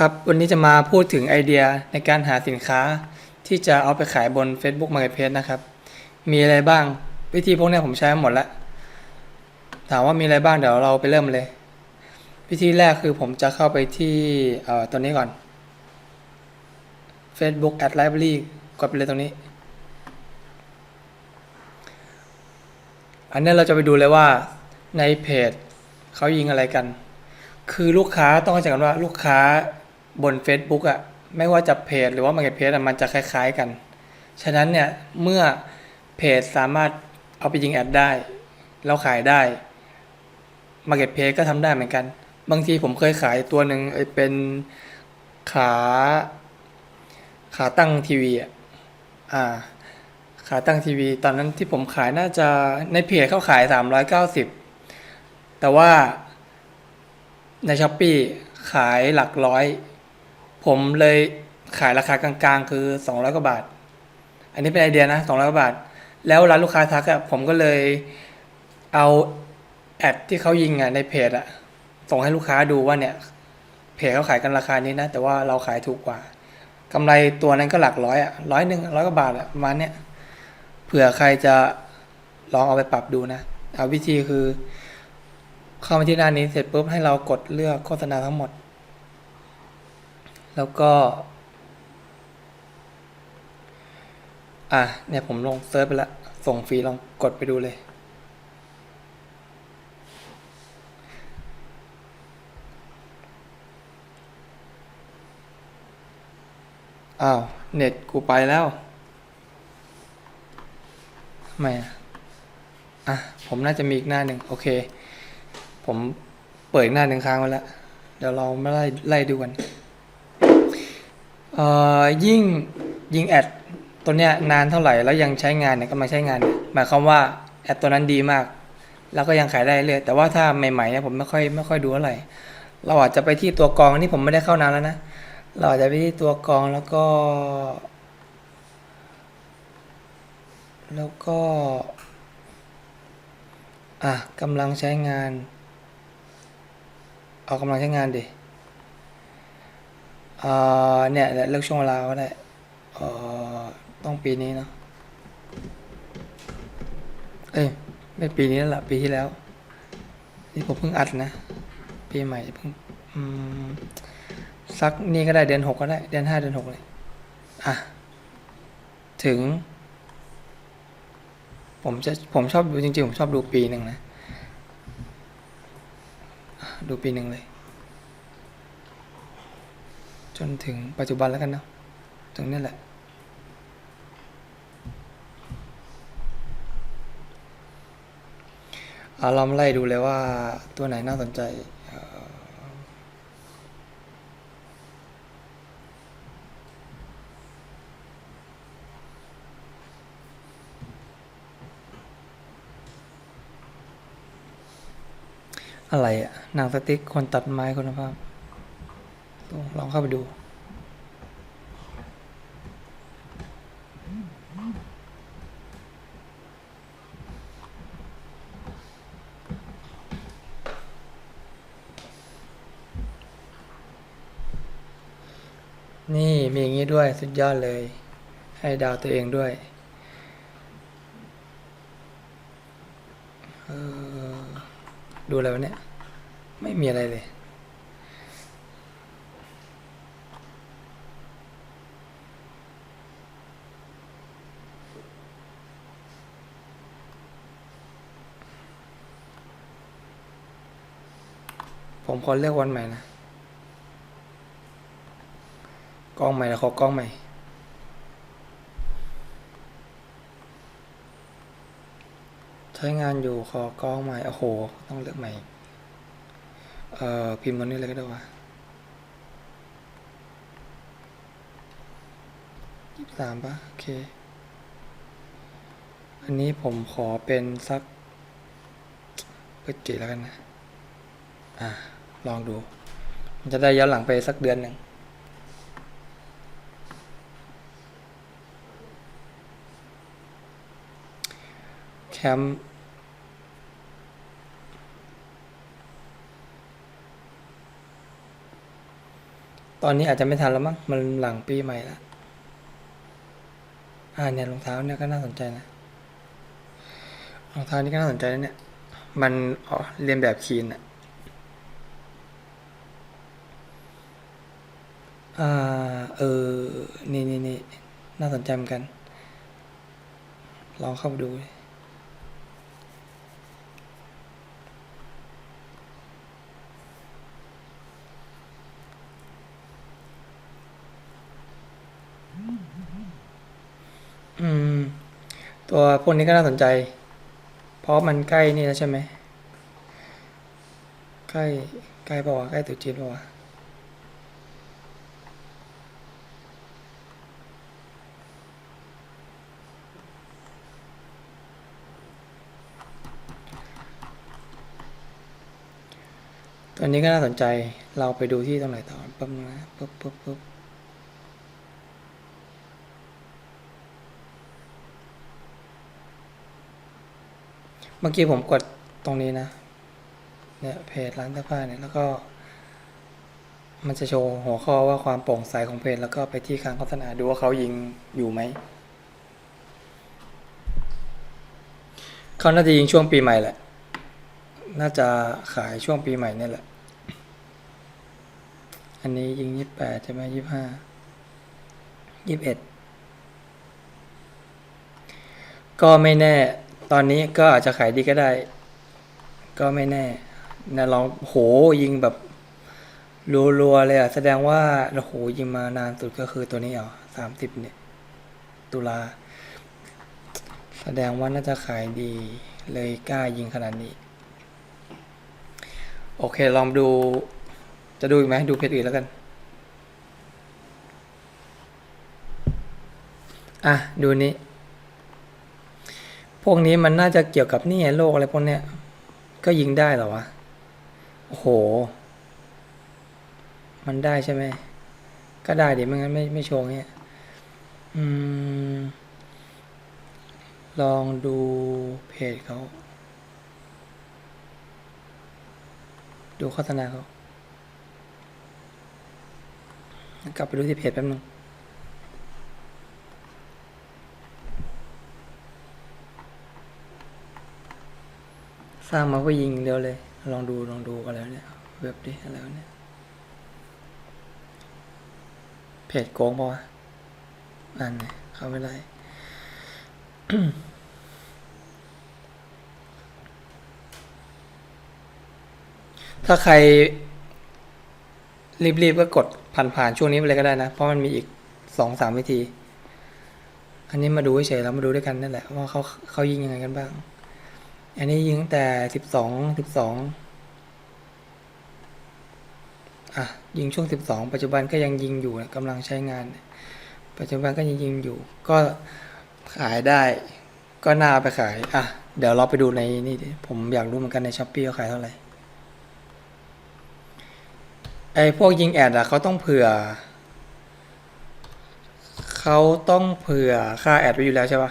ครับ วันนี้จะมาพูดถึงไอเดียในการหาสินค้าที่จะเอาไปขายบน Facebook Marketplace นะครับ มีอะไรบ้าง วิธีพวกนี้ผมใช้หมดแล้ว ถามว่ามีอะไรบ้างเดี๋ยวเราไปเริ่มเลย วิธีแรกคือผมจะเข้าไปที่เอ่อตัวนี้ก่อน Facebook Ad Library กดไปเลยตรงนี้ อันนี้เราจะไปดูเลยว่าในเพจเขายิงอะไรกันคือลูกค้าต้องเข้าใจกันว่าลูกค้า บน Facebook อะ่ะไม่ว่าจะเพจหรือว่า Marketplace อะมันจะคล้ายๆกัน ฉะนั้นเนี่ยเมื่อเพจสามารถเอาไปยิงแอดได้แล้วขายได้ Marketplace ก็ทำได้เหมือนกัน บางทีผมเคยขายตัวหนึ่งเอ้ยเป็นขาขาตั้งทีวีอะอ่าขาตั้งทีวี ตอนนั้นที่ผมขายน่าจะในเพจเขาขาย 390 แต่ว่าในช้อปปีขายหลักร้อย ผมเลยขายราคากลางๆ คือ 200 กว่าบาท อันนี้เป็นไอเดียนะ 200 กว่าบาท แล้วร้านลูกค้าทักอะผมก็เลยเอาแอดที่เขายิงอะในเพจอะส่งให้ลูกค้าดูว่าเนี่ย เพจเขาขายกันราคานี้นะ แต่ว่าเราขายถูกกว่ากำไรตัวนั้นก็หลักร้อยอะร้อยหนึ่งร้อยกว่าบาทอะประมาณเนี้ยเผื่อใครจะลองเอาไปปรับดูนะ เอาวิธีคือ เข้ามาที่หน้านี้เสร็จปุ๊บให้เรากดเลือกโฆษณาทั้งหมด แล้วก็ อะเนี่ยผมลงเซิร์ชไปแล้วส่งฟรีลองกดไปดูเลย อ้าว เน็ตกูไปแล้วทำไมอะอะ ผมน่าจะมีอีกหน้าหนึ่งโอเค ผมเปิดหน้าหนึ่งค้างไว้แล้ว เดี๋ยวเรามาไล่ไล่ดูกัน ยิ่งยิงแอดตัวเนี้ยนานเท่าไหร่แล้วยังใช้งานเนี่ยก็มาใช้งานหมายความว่าแอดตัวนั้นดีมาก แล้วก็ยังขายได้เรื่อยแต่ว่าถ้าใหม่ๆเนี่ยผมไม่ค่อยไม่ค่อยดูเท่าไหร่เราอาจจะไปที่ตัวกองอันนี่ผมไม่ได้เข้านานแล้วนะเราอาจจะไปที่ตัวกองแล้วก็ แล้วก็อะกำลังใช้งาน เอากำลังใช้งานดิ เนี่ยเลือกช่วงเวลาก็ได้ต้องปีนี้เนาะเอ้ยไม่ปีนี้แล้วล่ะปีที่แล้ว นี่ผมเพิ่งอัดนะ ปีใหม่เพิ่งสักนี่ก็ได้เดือนหกก็ได้ เดือนห้าเดือนหกเลยอะถึง ผมจะผมชอบดูจริงๆ ผมชอบดูปีหนึ่งนะ ดูปีหนึ่งเลย จนถึงปัจจุบันแล้วกันเนาะตรงนี้แหละ เอาเราไล่ดูเลยว่าตัวไหนน่าสนใจเอ่ออะไรอะหนังสติ๊กคนตัดไม้คุณภาพ ลองเข้าไปดู นี่มีอย่างนี้ด้วยสุดยอดเลย ให้ดาวตัวเองด้วยดูอะไรวะเนี่ย ไม่มีอะไรเลย ผมขอเลือกวันใหม่นะ กล้องใหม่แล้วขอกล้องใหม่ ใช้งานอยู่ขอกล้องใหม่ โอ้โห ต้องเลือกใหม่ เอ่อ พิมพ์วันนี้เลยก็ได้วะยี่สิบสามปะโอเค อันนี้ผมขอเป็นสักพฤศจิแล้วกันนะ อะ ลองดู มันจะได้ย้อนหลังไปสักเดือนหนึ่งแคมป์ตอนนี้อาจจะไม่ทันแล้วมั้ง มันหลังปีใหม่ละอ่าเนี่ยรองเท้าเนี่ยก็น่าสนใจนะ รองเท้านี่ก็น่าสนใจนะเนี่ย มันอ๋อเรียนแบบคีนอะ อ่า เออ นี่นี่นี่น่าสนใจเหมือนกัน ลองเข้าไปดูอืม ตัวพวกนี้ก็น่าสนใจ เพราะมันใกล้นี่แล้วใช่ไหม ใกล้ ใกล้ปะวะใกล้ตุจีนปะวะ ตัวนี้ก็น่าสนใจ เราไปดูที่ตรงไหนต่อปั๊บนึงนะปุ๊บปุ๊บปุ๊บเมื่อกี้ผมกดตรงนี้นะ เนี่ยเพจร้านเสื้อผ้าเนี่ยแล้วก็ มันจะโชว์หัวข้อว่าความโปร่งใสของเพจแล้วก็ไปที่ค้างโฆษณาดูว่าเขายิงอยู่ไหม เขาน่าจะยิงช่วงปีใหม่แหละ น่าจะขายช่วงปีใหม่นี่แหละ อันนี้ยิงยี่แปดใช่ไหมยี่ห้ายี่สิบเอ็ดก็ไม่แน่ ตอนนี้ก็อาจจะขายดีก็ได้ ก็ไม่แน่นะลองโหยิงแบบรัวๆเลยอะแสดงว่าโอ้โหยิงมานานสุดก็คือตัวนี้เหรอสามสิบเนี่ย ตุลา แสดงว่าน่าจะขายดีเลยกล้ายิงขนาดนี้ โอเค ลองดู จะดูอีกไหมดูเพจอื่นแล้วกัน อะ ดูนี้ พวกนี้มันน่าจะเกี่ยวกับนี่โรคอะไรพวกเนี้ย ก็ยิงได้เหรอวะ โอ้โห มันได้ใช่ไหม ก็ได้เดี๋ยวไม่งั้นไม่ไม่โชว์เงี้ย อืม ลองดูเพจเขา ดูโฆษณาเขากลับไปดูที่เพจแป๊บนึงสร้างมาเพื่อยิงเดียวเลย ลองดูลองดูอะไรวเนี่ยเว็บดิอะไรวเนี่ยเพจโกงปะวะนั่นไงเข้าไม่ได้ ถ้าใครรีบๆก็กดผ่านๆช่วงนี้ไปเลยก็ได้นะ เพราะมันมีอีกสองสามวิธี อันนี้มาดูเฉยๆแล้วมาดูด้วยกันนั่นแหละว่าเขาเขายิงยังไงกันบ้าง อันนี้ยิงตั้งแต่สิบสองสิบสองอะยิงช่วงสิบสองปัจจุบันก็ยังยิงอยู่นะกำลังใช้งาน ปัจจุบันก็ยังยิงอยู่ ก็ขายได้ ก็น่าไปขาย อะ เดี๋ยวเราไปดูในนี่ผมอยากรู้เหมือนกันในช้อปปี้เขาขายเท่าไหร่ ไอ้พวกยิงแอดอะเขาต้องเผื่อ เขาต้องเผื่อค่าแอดไว้อยู่แล้วใช่ปะ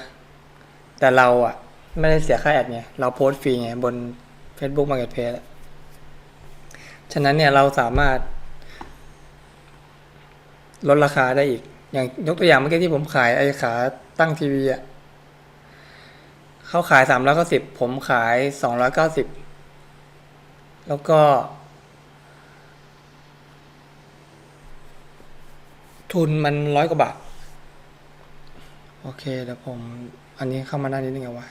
แต่เราอะไม่ได้เสียค่าแอดไงเราโพสต์ฟรีไงบน Facebook Marketplace ฉะนั้นเนี่ยเราสามารถ ลดราคาได้อีก อย่างยกตัวอย่างเมื่อกี้ที่ผมขายไอ้ขาตั้งทีวีอะเขาขายสามร้อยเก้าสิบผมขายสองร้อยเก้าสิบแล้วก็ ทุนมันร้อยกว่าบาท โอเคเดี๋ยวผม อันนี้เข้ามาได้นิดนึงเอาวะ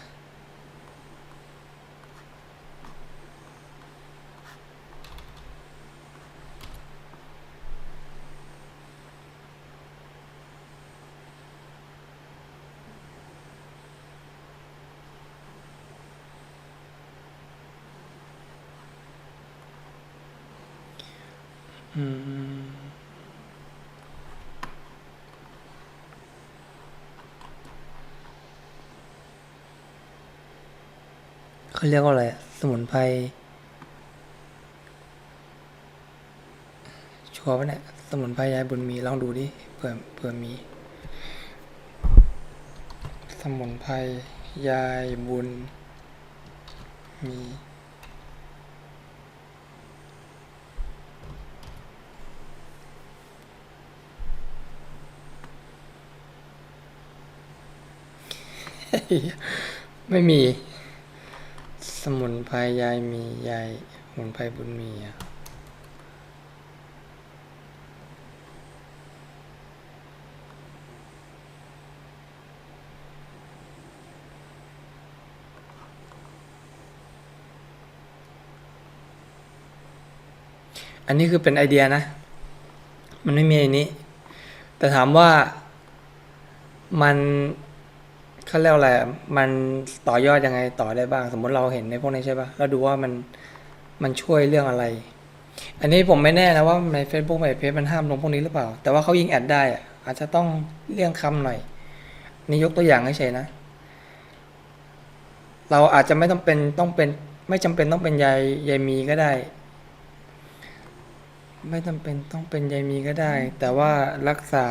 อืม เาเรียกว่าอะไร สมุนไพรชัวร์ปะเนี่ย สมุนไพรยายบุญมีลองดูดิเผื่อเผื่อมี สมุนไพรยายบุญมีไม่มี สมุนไพรยายมียายสมุนไพรบุญมีอะอันนี้คือเป็นไอเดียนะ มันไม่มีอันนี้ แต่ถามว่ามัน ขาเรียกว่าอะไรอะมันต่อยอดยังไงต่อได้บ้าง สมมติเราเห็นในพวกนี้ใช่ปะเราดูว่ามันมันช่วยเรื่องอะไร อันนี้ผมไม่แน่นะว่าใน Facebook ในเพจมันห้ามลงพวกนี้หรือเปล่า แต่ว่าเขายิงแอดได้อะอาจจะต้องเลี่ยงคำหน่อยนี่ยกตัวอย่างเฉยๆนะ เราอาจจะไม่ต้องเป็นต้องเป็น ไม่จำเป็นต้องเป็นยายยายมีก็ได้ ไม่จำเป็นต้องเป็นยายมีก็ได้ แต่ว่ารักษา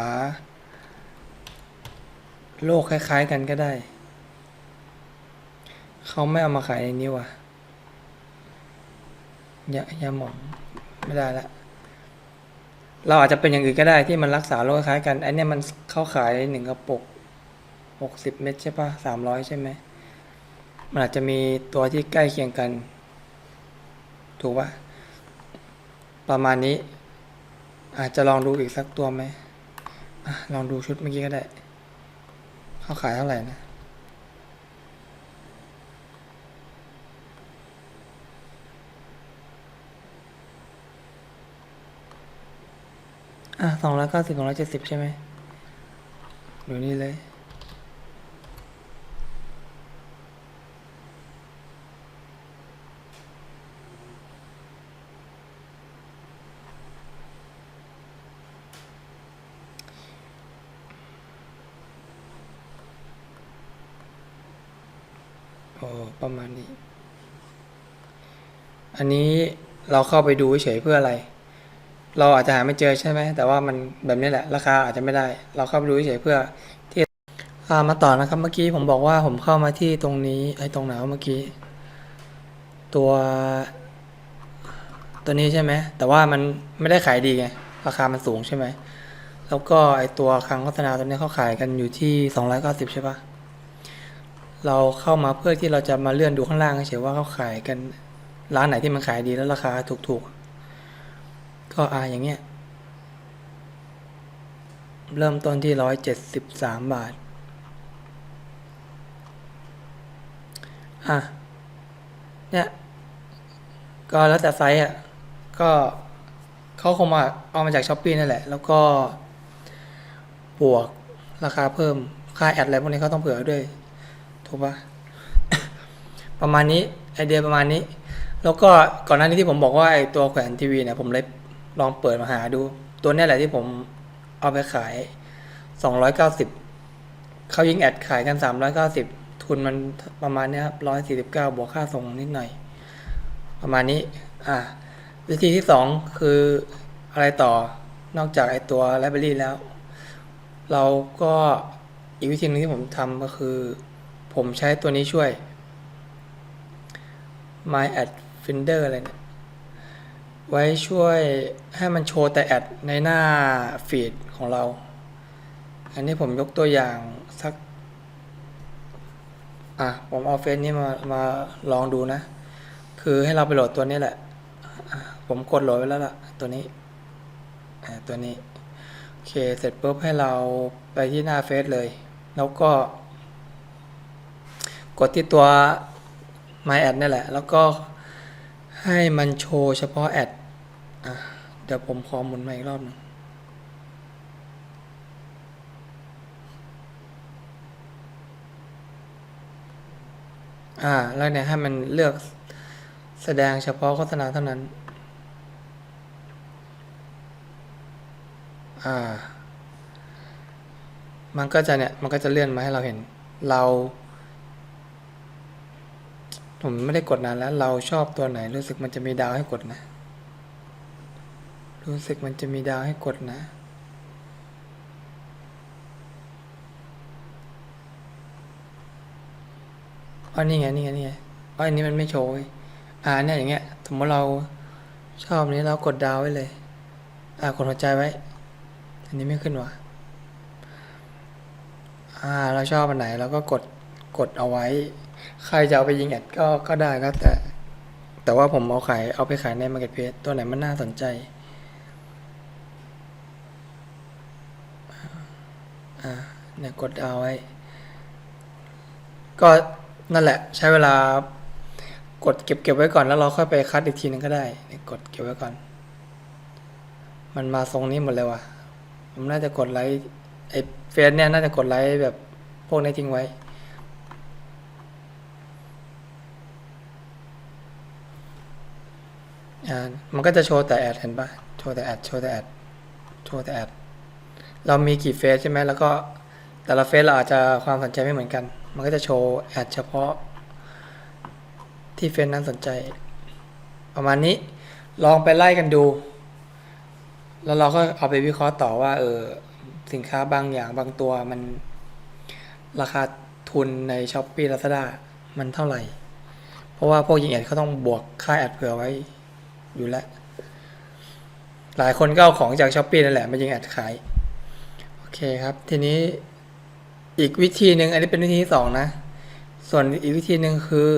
โรคคล้าย ๆ กันก็ได้ เขาไม่เอามาขายในนี้ว่ะยายาหมองไม่ได้ละเราอาจจะเป็นอย่างอื่นก็ได้ที่มันรักษาโรคคล้ายกันไอเนี่ยมันเข้าขายหนึ่งกระปุกหกสิบเม็ดใช่ปะสามร้อยใช่ไหมมันอาจจะมีตัวที่ใกล้เคียงกัน ถูกปะประมาณนี้ อาจจะลองดูอีกสักตัวไหมอลองดูชุดเมื่อกี้ก็ได้ เขาขายเท่าไหร่นะอะสองร้อยเก้าสิบสองร้อยเจ็ดสิบใช่ไหมดูนี่เลย โอ้ประมาณนี้ อันนี้ เราเข้าไปดูเฉยเพื่ออะไร เราอาจจะหาไม่เจอใช่ไหม แต่ว่ามันแบบนี้แหละ ราคาอาจจะไม่ได้ เราเข้าไปดูเฉยเพื่อที่ามาต่อนะครับ เมื่อกี้ผมบอกว่าผมเข้ามาที่ตรงนี้ไอ้ตรงไหนเมื่อกี้ ตัว ตัวนี้ใช่ไหม แต่ว่ามันไม่ได้ขายดีไง ราคามันสูงใช่ไหม แล้วก็ไอ้ตัวคังโฆษณาตัวนี้เขาขายกันอยู่ที่สองร้อยเก้าสิบใช่ปะเราเข้ามาเพื่อที่เราจะมาเลื่อนดูข้างล่างเฉยๆว่าเขาขายกัน ร้านไหนที่มันขายดีแล้วราคาถูกๆ ก็อ่าอย่างเงี้ย เริ่มต้นที่ร้อยเจ็ดสิบสามบาท อะ เนี่ย ก็แล้วแต่ไซส์อะ ก็เขาคงมาเอามาจากช้อปปี้นั่นแหละ แล้วก็ บวกราคาเพิ่ม ค่าแอดอะไรพวกนี้เขาต้องเผื่อด้วย ถูกปะประมาณนี้ ไอเดียประมาณนี้ แล้วก็ก่อนหน้านี้ที่ผมบอกว่าไอตัวแขวนทีวีเนี่ยผมเลยลองเปิดมาหาดู ตัวนี้แหละที่ผมเอาไปขายสองร้อยเขายิงแอดขายกันสามร้อยเก้าสิบทุนมันประมาณนี้ครับร้อยสี่สิบวกค่าส่งนิดหน่อย ประมาณนี้ อ่า วิธีที่สองคืออะไรต่อนอกจากไอตัวไลบรารีแล้ว เราก็อีกวิธีหนึงที่ผมทำก็คือ ผมใช้ตัวนี้ช่วย My Ad Finder อะไรเนี่ย ไว้ช่วยให้มันโชว์แต่แอดในหน้าฟีดของเรา อันนี้ผมยกตัวอย่างสัก อะ ผมเอาเฟซนี้มามาลองดูนะ คือให้เราไปโหลดตัวนี้แหละ ผมกดโหลดไว้แล้วล่ะ ตัวนี้ อะตัวนี้ โอเค เสร็จปุ๊บให้เราไปที่หน้าเฟซเลย แล้วก็ กดที่ตัว My Ad นี่แหละ แล้วก็ ให้มันโชว์เฉพาะแอดอเดี๋ยวผมขอหมุนมาอีกรอบหนึงอ่า แล้วเนี่ยให้มันเลือกแสดงเฉพาะโฆษณาเท่านั้น อ่า มันก็จะเนี่ย มันก็จะเลื่อนมาให้เราเห็น เรา ผมไม่ได้กดนานแล้ว เราชอบตัวไหน รู้สึกมันจะมีดาวให้กดนะ รู้สึกมันจะมีดาวให้กดนะ อ๋อนี่ไงนี่ไงนี่ไงอ๋ออันนี้มันไม่โชว์เว้ยอ่าเนี่ยอย่างเงี้ยสมมติเราชอบอันนี้เรากดดาวไว้เลย อ่ากดหัวใจไว้ อันนี้ไม่ขึ้นว่ะอ่า เราชอบอันไหนเราก็กดกดเอาไว้ ใครจะเอาไปยิงแอดก็ก็ได้ครับแต่ แต่ว่าผมเอาขายเอาไปขายใน Marketplace ตัวไหนมันน่าสนใจ อ่าเนี่ยกดเอาไว้ ก็นั่นแหละ ใช้เวลากดเก็บเก็บไว้ก่อนแล้วเราค่อยไปคัดอีกทีนึงก็ได้เนี่ยกดเก็บไว้ก่อน มันมาทรงนี้หมดเลยว่ะผมน่าจะกดไลค์ไอ้เฟซเนี่ยน่าจะกดไลค์แบบพวกนี้ทิ้งไว้ อ่า มันก็จะโชว์แต่แอดเห็นปะโชว์แต่แอดโชว์แต่แอดโชว์แต่แอดเรามีกี่เฟซใช่ไหมแล้วก็แต่ละเฟซเราอาจจะความสนใจไม่เหมือนกัน มันก็จะโชว์แอดเฉพาะ ที่เฟซนั้นสนใจ ประมาณนี้ลองไปไล่กันดู แล้วเราก็เอาไปวิเคราะห์ต่อว่าเออสินค้าบางอย่างบางตัวมันราคาทุนใน s h อ p e e Lazada มันเท่าไหร่ เพราะว่าพวกยิงแอดเขาต้องบวกค่าแอดเผื่อไว้ อยู่แล้ว หลายคนก็เอาของจาก s h อ p e e นั่นแหละมายิงแอดขาย โอเคครับ ทีนี้อีกวิธีหนึ่งอันนี้เป็นวิธีที่สองนะ ส่วนอีกวิธีหนึ่งคือ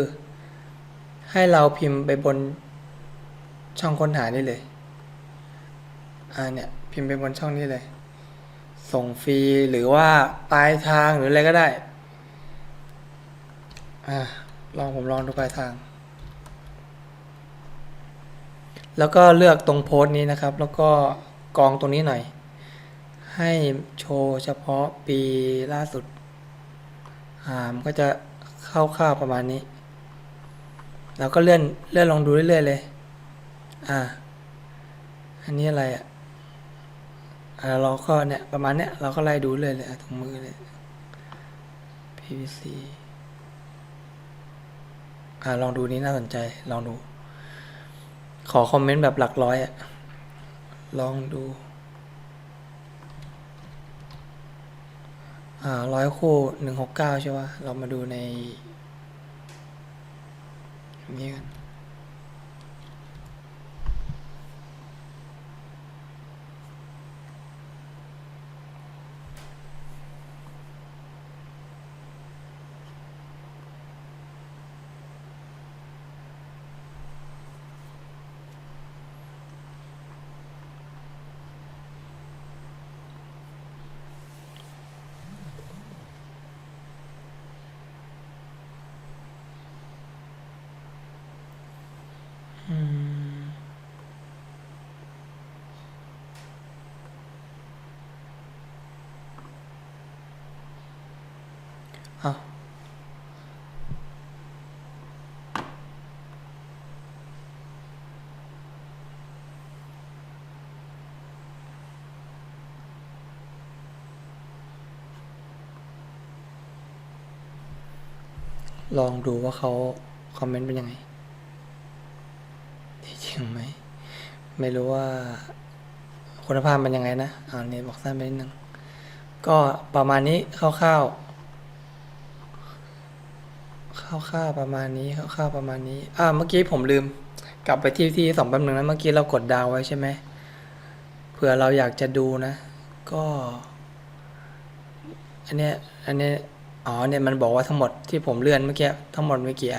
ให้เราพิมพ์ไปบนช่องค้นหานี่เลย อ่าเนี่ยพิมพ์ไปบนช่องนี้เลย ส่งฟรีหรือว่าปลายทางหรืออะไรก็ได้ อ่าลองผมลองดูปลายทาง แล้วก็เลือกตรงโพสต์นี้นะครับ แล้วก็กรองตรงนี้หน่อย ให้โชว์เฉพาะปีล่าสุดอ่ามันก็จะเข้าๆประมาณนี้ แล้วก็เลื่อนเลื่อนลองดูเรื่อยๆเลย อ่า อันนี้อะไรอะอ่าเราก็เนี่ยประมาณเนี้ยเราก็ไล่ดูเลยเลยอะถุงมือเลย PVC อ่าลองดูนี้น่าสนใจลองดู ขอคอมเมนต์แบบหลักร้อยอะลองดู อ่าร้อยคู่หนึ่งหกเก้าใช่ปะเรามาดูในนี้กัน ลองดูว่าเขาคอมเมนต์เป็นยังไงที่จริงไหม ไม่รู้ว่า คุณภาพมันยังไงนะอ่านี่บอกสั้นไปนิดนึง ก็ประมาณนี้คร่าวๆคร่าวๆประมาณนี้คร่าวๆประมาณนี้ อ่า เมื่อกี้ผมลืม กลับไปที่ที่สองแป๊บนึงนะ เมื่อกี้เรากดดาวไว้ใช่ไหม เผื่อเราอยากจะดูนะ ก็ อันเนี้ย อันเนี้ย อ๋อเนี่ยมันบอกว่าทั้งหมดที่ผมเลื่อนเมื่อกี้ทั้งหมดเมื่อกี้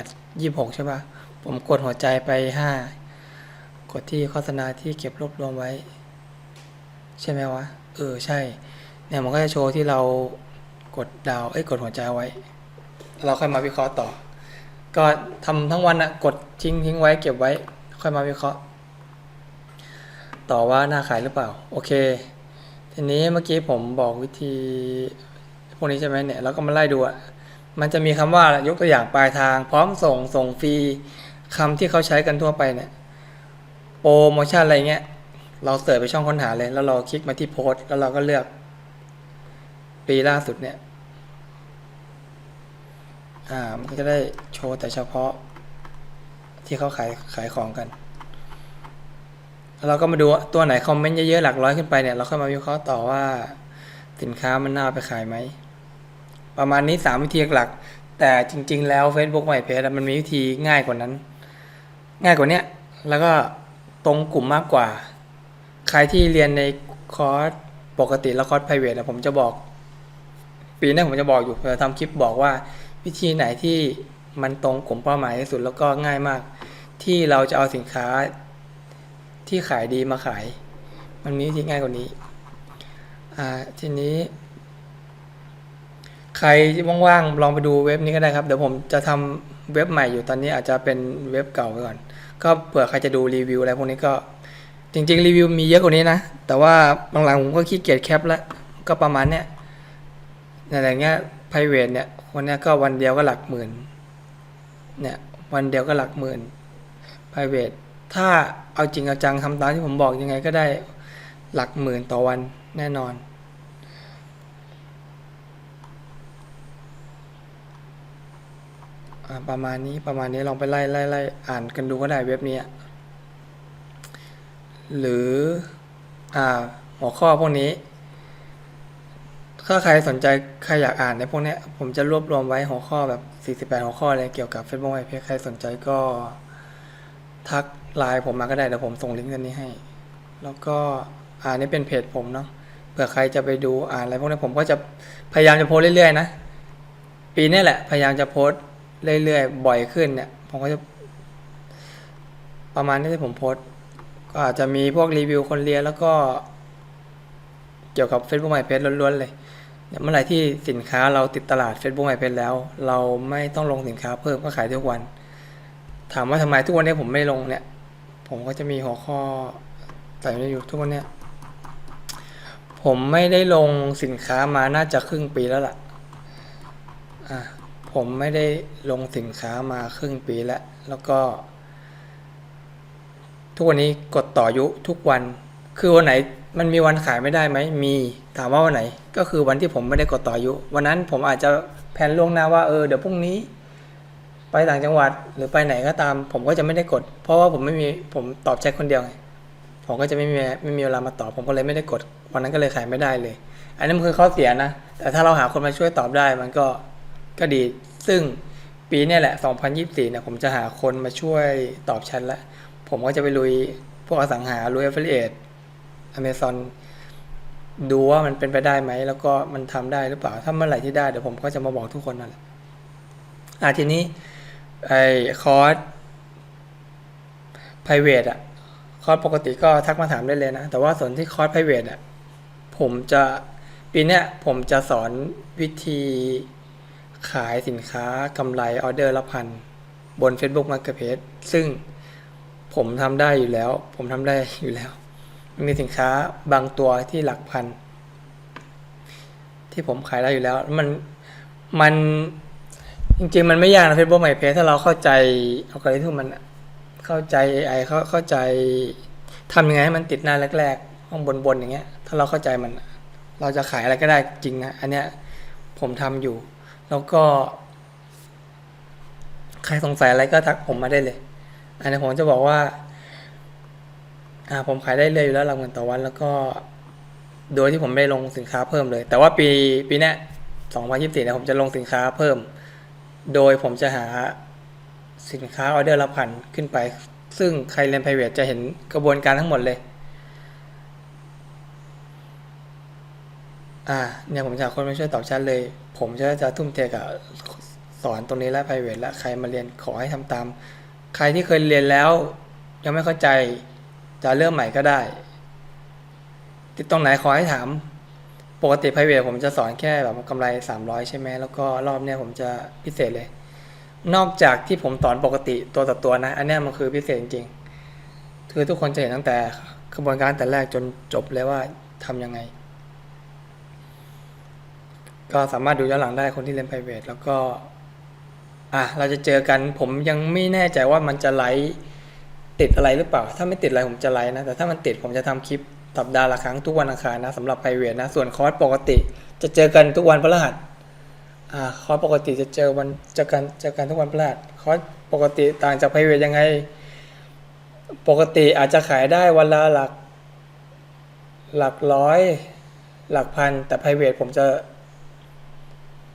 ยี่หกใช่ปะผมกดหัวใจไปห้ากดที่โฆษณาที่เก็บรวบรวมไว้ ใช่ไหมวะเออใช่ เนี่ยมันก็จะโชว์ที่เรากดดาวเอ้ยกดหัวใจไว้ เราค่อยมาวิเคราะห์ต่อ ก็ทำทั้งวันอะกดทิ้งทิ้งไว้เก็บไว้ ค่อยมาวิเคราะห์ ต่อว่าน่าขายหรือเปล่า โอเค ทีนี้เมื่อกี้ผมบอกวิธี พวกนี้ใช่ไหมเนี่ยเราก็มาไล่ดูอะมันจะมีคำว่ายกตัวอย่างปลายทาง พร้อมส่งส่งฟรีคำที่เขาใช้กันทั่วไปเนี่ยโปรโมชั่นอะไรเงี้ยเราเสิร์ชไปช่องค้นหาเลย แล้วเราคลิกมาที่โพสต์แล้วเราก็เลือก ปีล่าสุดเนี่ยอ่ามันก็จะได้โชว์แต่เฉพาะ ที่เขาขายขายของกันแล้วเราก็มาดูว่าตัวไหนคอมเมนต์เยอะๆหลักร้อยขึ้นไปเนี่ยเราค่อยมาวิเคราะห์ต่อว่า สินค้ามันน่าไปขายไหม ประมาณนี้สามวิธีหลัก แต่จริง ๆ แล้ว Facebook ใหม่เพจมันมีวิธีง่ายกว่านั้น ง่ายกว่านี้แล้วก็ตรงกลุ่มมากกว่า ใครที่เรียนในคอร์สปกติแล้วคอร์ส private นะผมจะบอก ปีหน้าผมจะบอกอยู่เพื่อทำคลิปบอกว่า วิธีไหนที่มันตรงกลุ่มเป้าหมายที่สุดแล้วก็ง่ายมาก ที่เราจะเอาสินค้าที่ขายดีมาขาย มันมีวิธีง่ายกว่านี้ อ่าทีนี้ ใครว่างๆลองไปดูเว็บนี้ก็ได้ครับ เดี๋ยวผมจะทำเว็บใหม่อยู่ตอนนี้อาจจะเป็นเว็บเก่าไปก่อน ก็เผื่อใครจะดูรีวิวอะไรพวกนี้ก็ จริง ๆ รีวิวมีเยอะกว่านี้นะ แต่ว่าหลังๆผมก็ขี้เกียจแคปแล้ว ก็ประมาณเนี้ยอะไรเงี้ย private เนี่ยวันเนี้ยก็วันเดียวก็หลักหมื่นเนี่ยวันเดียวก็หลักหมื่น private ถ้าเอาจริงเอาจังทำตามที่ผมบอกยังไงก็ได้หลักหมื่นต่อวันแน่นอน อ่า ประมาณนี้ประมาณนี้ลองไปไล่ไล่ไล่อ่านกันดูก็ได้เว็บนี้หรืออ่าหัวข้อพวกนี้ ถ้าใครสนใจใครอยากอ่านในพวกนี้ผมจะรวบรวมไว้หัวข้อแบบ 48 หัวข้อเลยเกี่ยวกับ Facebook ไอพีใครสนใจก็ทักไลน์ผมมาก็ได้เดี๋ยวผมส่งลิงก์อันนี้ให้ แล้วก็อ่านี่เป็นเพจผมเนาะเผื่อใครจะไปดูอ่านอะไรพวกนี้ผมก็จะพยายามจะโพสเรื่อยๆนะ ปีนี้แหละพยายามจะโพสต เรื่อยๆบ่อยขึ้นเนี่ยผมก็จะ ประมาณนี้ที่ผมโพสก็อาจจะมีพวกรีวิวคนเรียนแล้วก็เกี่ยวกับ Facebook My Page ล้วนๆเลยเนี่ยเมื่อไหร่ที่สินค้าเราติดตลาด Facebook My Page แล้ว เราไม่ต้องลงสินค้าเพิ่มก็ขายทุกวัน ถามว่าทำไมทุกวันนี้ผมไม่ลงเนี่ย ผมก็จะมีหัวข้อใส่ไว้อยู่ทุกวันเนี้ยผมไม่ได้ลงสินค้ามาน่าจะครึ่งปีแล้วล่ะ อะ ผมไม่ได้ลงสินค้ามาครึ่งปีแล้ว แล้วก็ ทุกวันนี้กดต่ออยุทุกวัน คือวันไหนมันมีวันขายไม่ได้ไหม มีถามว่าวันไหน ก็คือวันที่ผมไม่ได้กดต่ออยุวันนั้นผมอาจจะแผนล่วงหน้าว่าเออเดี๋ยวพรุ่งนี้ ไปต่างจังหวัดหรือไปไหนก็ตาม ผมก็จะไม่ได้กด เพราะว่าผมไม่มีผมตอบแชทคนเดียวไงผมก็จะไม่มีไม่มีเวลามาตอบ ผมก็เลยไม่ได้กดวันนั้นก็เลยขายไม่ได้เลย อันนั้นคือข้อเสียนะแต่ถ้าเราหาคนมาช่วยตอบได้มันก็ ก็ดี ซึ่งปีนี้แหละ 2024เนี่ยผมจะหาคนมาช่วยตอบแชทล้วผมก็จะไปลุยพวกอสังหาลุย affiliate Amazon ดูว่ามันเป็นไปได้ไหม แล้วก็มันทำได้หรือเปล่า ถ้าเมื่อไหร่ที่ได้เดี๋ยวผมก็จะมาบอกทุกคนนั่นแหละอะทีนี้ ไอ้คอร์ส private อะคอร์สปกติก็ทักมาถามได้เลยนะ แต่ว่าส่วนที่คอร์ส private อะผมจะปีเนี้ยผมจะสอนวิธี ขายสินค้ากำไรออเดอร์ละพัน บน Facebook Marketplace ซึ่งผมทำได้อยู่แล้ว ผมทำได้อยู่แล้วมีสินค้าบางตัวที่หลักพัน ที่ผมขายได้อยู่แล้ว มันมันจริงๆ มันไม่ยากนะ Facebook My Page ถ้าเราเข้าใจเอัลกอริทึมมันเข้าใจ AI เข้าเข้าใจทำยังไงให้มันติดหน้าแรกๆห้องบนๆอย่างเงี้ย ถ้าเราเข้าใจมัน เราจะขายอะไรก็ได้จริงนะ อันเนี้ยผมทำอยู่ แล้วก็ ใครสงสัยอะไรก็ทักผมมาได้เลย อันนี้ผมจะบอกว่าอ่าผมขายได้เลยอยู่แล้วหลักหมื่นต่อวัน แล้วก็ โดยที่ผมไม่ลงสินค้าเพิ่มเลย แต่ว่าปีปีนี้สองพันย2024เนี่ยผมจะลงสินค้าเพิ่ม โดยผมจะหาสินค้าออเดอร์ละพันขึ้นไป ซึ่งใครเรียน private จะเห็นกระบวนการทั้งหมดเลย อ่าเนี่ยผมจะคนมาช่วยตอบแชทเลย ผมจะจะทุ่มเทกับสอนตรงนี้และ private และใครมาเรียนขอให้ทำตาม ใครที่เคยเรียนแล้ว ยังไม่เข้าใจจะเริ่มใหม่ก็ได้ ติดตรงไหนขอให้ถาม ปกติ private ผมจะสอนแค่แบบกำไร 300 ใช่ไหมแล้วก็รอบเนี้ยผมจะพิเศษเลย นอกจากที่ผมสอนปกติตัวต่อตัวนะ อันเนี้ยมันคือพิเศษจริงๆคือทุกคนจะเห็นตั้งแต่กระบวนการแต่แรกจนจบเลยว่าทำยังไง ก็สามารถดูย้อนหลังได้คนที่เรียน private แล้วก็ อะเราจะเจอกันผมยังไม่แน่ใจว่ามันจะไลฟ์ติดอะไรหรือเปล่า ถ้าไม่ติดอะไรผมจะไลฟ์นะ แต่ถ้ามันติดผมจะทำคลิปสัปดาห์ละครั้งทุกวันอังคารนะสำหรับ private นะ ส่วนคอร์สปกติ จะเจอกันทุกวันพฤหัสอ่าคอร์สปกติจะเจอวันเจอกันเจอกันทุกวันพฤหัสคอร์สปกติต่างจาก private ยังไง ปกติอาจจะขายได้วันละหลัก หลักร้อย หลักพัน แต่ private ผมจะ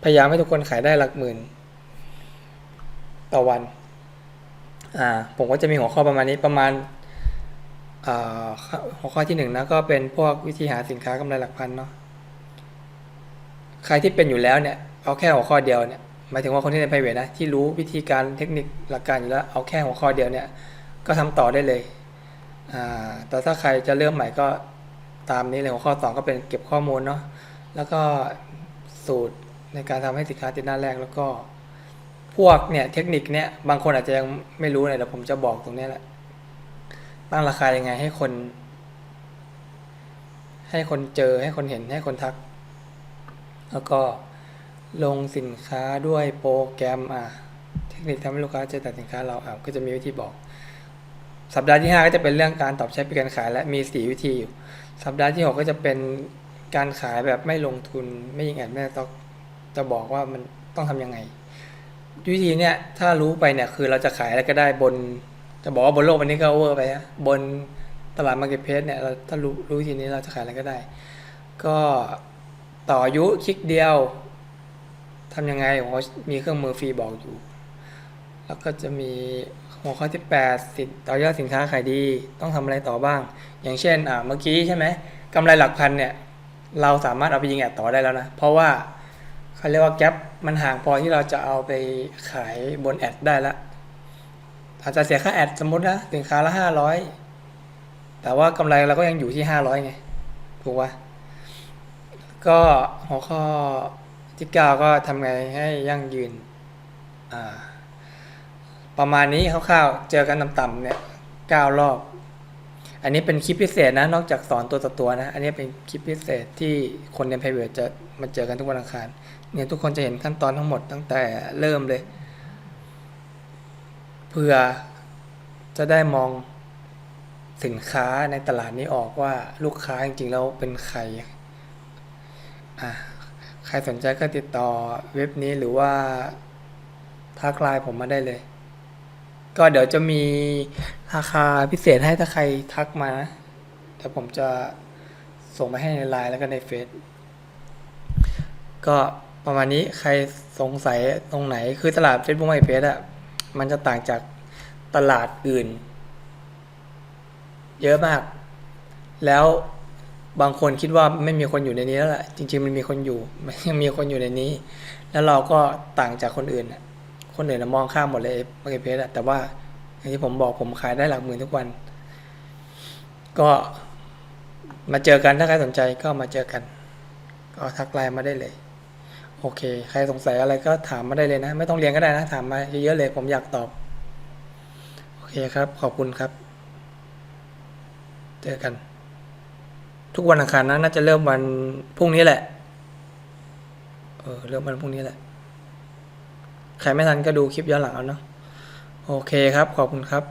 พยายามให้ทุกคนขายได้หลักหมื่น ต่อวัน อ่า ผมก็จะมีหัวข้อประมาณนี้ประมาณอ่าหัวข้อที่หนึ่งนะก็เป็นพวกวิธีหาสินค้ากำไรหลักพันเนาะใครที่เป็นอยู่แล้วเนี่ยเอาแค่หัวข้อเดียวเนี่ยหมายถึงว่าคนที่ใน private นะที่รู้วิธีการเทคนิคหลักการอยู่แล้วเอาแค่หัวข้อเดียวเนี่ย ก็ทำต่อได้เลยอ่าแต่ถ้าใครจะเริ่มใหม่ก็ตามนี้เลยหัวข้อสองก็เป็นเก็บข้อมูลเนาะแล้วก็สูตร ในการทำให้สินค้าติดหน้าแรกแล้วก็พวกเนี่ยเทคนิคเนี่ยบางคนอาจจะยังไม่รู้เลยเดี๋ยวผมจะบอกตรงนี้แหละตั้งราคายังไงให้คน ให้คนเจอให้คนเห็นให้คนทัก แล้วก็ลงสินค้าด้วยโปรแกรมอะเทคนิคทำให้ลูกค้าเจอแต่สินค้าเราอะก็จะมีวิธีบอก สัปดาห์ที่ 5 ก็จะเป็นเรื่องการตอบใช้เป็นการขายและมี4วิธีอยู่ สัปดาห์ที่ 6 ก็จะเป็นการขายแบบไม่ลงทุนไม่ยิงแอดไม่ต้อง จะบอกว่ามันต้องทำยังไงวิธีเนี่ยถ้ารู้ไปเนี่ยคือเราจะขายอะไรก็ได้บน จะบอกว่าบนโลกวันนี้ก็เวอร์ไปนะบนตลาดมาร์เก็ตเพสเนี่ยเราถ้ารู้รู้วิธีนี้เราจะขายอะไรก็ได้ ก็ต่ออายุคลิกเดียวทำยังไงผมมีเครื่องมือฟรีบอกอยู่ แล้วก็จะมีหัวข้อที่ 8 สินต่อยอดสินค้าขายดีต้องทำอะไรต่อบ้าง อย่างเช่นอ่าเมื่อกี้ใช่ไหมกำไรหลักพันเนี่ยเราสามารถเอาไปยิงแอดต่อได้แล้วนะ เพราะว่า เขาเรียกว่าแกลบมันห่างพอที่เราจะเอาไปขายบนแอดได้แล้วอาจจะเสียค่าแอดสมมตินะสินค้าละห้าร้อยแต่ว่ากำไรเราก็ยังอยู่ที่ห้าร้อยไงถูกปะก็หัวข้อที่เก้าก็ทำไงให้ยั่งยืนอ่าประมาณนี้คร่าวๆ เจอกันต่ำๆเนี่ยเก้ารอบ อันนี้เป็นคลิปพิเศษนะ นอกจากสอนตัวต่อตัวนะ อันนี้เป็นคลิปพิเศษที่คนใน private จะมาเจอกันทุกวันอังคาร เนี่ยทุกคนจะเห็นขั้นตอนทั้งหมดตั้งแต่เริ่มเลย เพื่อจะได้มองสินค้าในตลาดนี้ออกว่าลูกค้าจริงๆแล้วเป็นใครอะใครสนใจก็ติดต่อเว็บนี้หรือว่าทักไลน์ผมมาได้เลย ก็เดี๋ยวจะมีราคาพิเศษให้ถ้าใครทักมานะเดี๋ยวผมจะส่งไปให้ในไลน์แล้วก็ในเฟซก็ ประมาณนี้ใครสงสัยตรงไหนคือตลาด Facebook ไม่เฟซอะมันจะต่างจากตลาดอื่น เยอะมาก แล้วบางคนคิดว่าไม่มีคนอยู่ในนี้แล้วแหละจริง ๆ มันมีคนอยู่มันยังมีคนอยู่ในนี้ แล้วเราก็ต่างจากคนอื่นคนอื่นมองข้ามหมดเลยมาร์เก็ตเพสอะแต่ว่าอย่างที่ผมบอกผมขายได้หลักหมื่นทุกวัน ก็มาเจอกันถ้าใครสนใจก็มาเจอกัน ก็ทักไลน์มาได้เลย โอเค ใครสงสัยอะไรก็ถามมาได้เลยนะ ไม่ต้องเรียนก็ได้นะ ถามมาเยอะๆเลย ผมอยากตอบ โอเคครับ ขอบคุณครับ เจอกัน ทุกวันอังคารนะน่าจะเริ่มวันพรุ่งนี้แหละ เออ เริ่มวันพรุ่งนี้แหละ ใครไม่ทันก็ดูคลิปย้อนหลังเอาเนาะ โอเคครับ ขอบคุณครับ